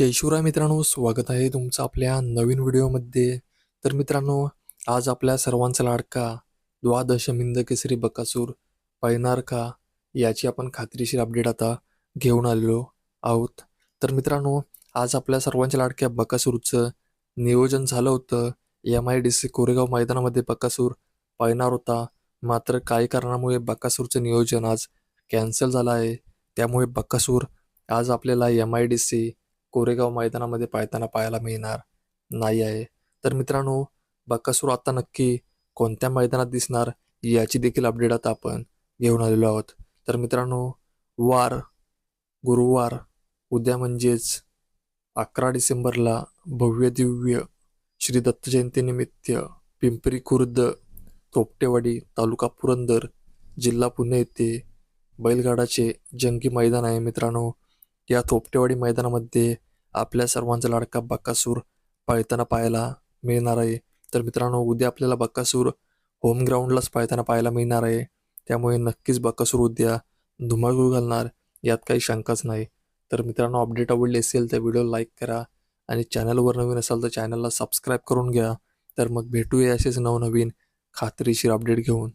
जयशिवराय मित्रांनो स्वागत आहे तुमचं आपल्या नवीन व्हिडिओमध्ये. तर मित्रांनो आज आपल्या सर्वांचा लाडका द्वादशमिंद केसरी बकासूर पळणार का याची आपण खात्रीशीर अपडेट आता घेऊन आलेलो आहोत. तर मित्रांनो आज आपल्या सर्वांच्या लाडक्या बकासूरचं नियोजन झालं होतं. M I D C Koregaon मैदानामध्ये बकासूर पळणार होता. मात्र काही कारणामुळे बकासूरचं नियोजन आज कॅन्सल झालं आहे. त्यामुळे बकासूर आज आपल्याला M I D C Koregaon मैदानामध्ये पाहताना पाहायला मिळणार नाही आहे. तर मित्रांनो बकासूर आता नक्की कोणत्या मैदानात दिसणार याची देखील अपडेट आता आपण घेऊन आलेलो आहोत. तर मित्रांनो वार गुरुवार उद्या म्हणजेच अकरा डिसेंबरला भव्य दिव्य श्री दत्त जयंतीनिमित्त पिंपरी खुर्द तोपटेवाडी तालुका पुरंदर जिल्हा पुणे येथे बैलगाडाचे जंगी मैदान आहे मित्रांनो. या थोपटेवाडी मैदानामध्ये आपल्या सर्वांचा लाडका बक्कासूर पळताना पाहायला मिळणार आहे. तर मित्रांनो उद्या आपल्याला बक्कासूर होम ग्राउंडलाच पळताना पाहायला मिळणार आहे. त्यामुळे नक्कीच बक्कासूर उद्या धुमाकूळ घालणार यात काही शंकाच नाही. तर मित्रांनो अपडेट आवडली असेल तर व्हिडिओ लाईक करा आणि चॅनलवर नवीन असाल तर चॅनलला सबस्क्राईब करून घ्या. तर मग भेटूया असेच नवनवीन खात्रीशीर अपडेट घेऊन.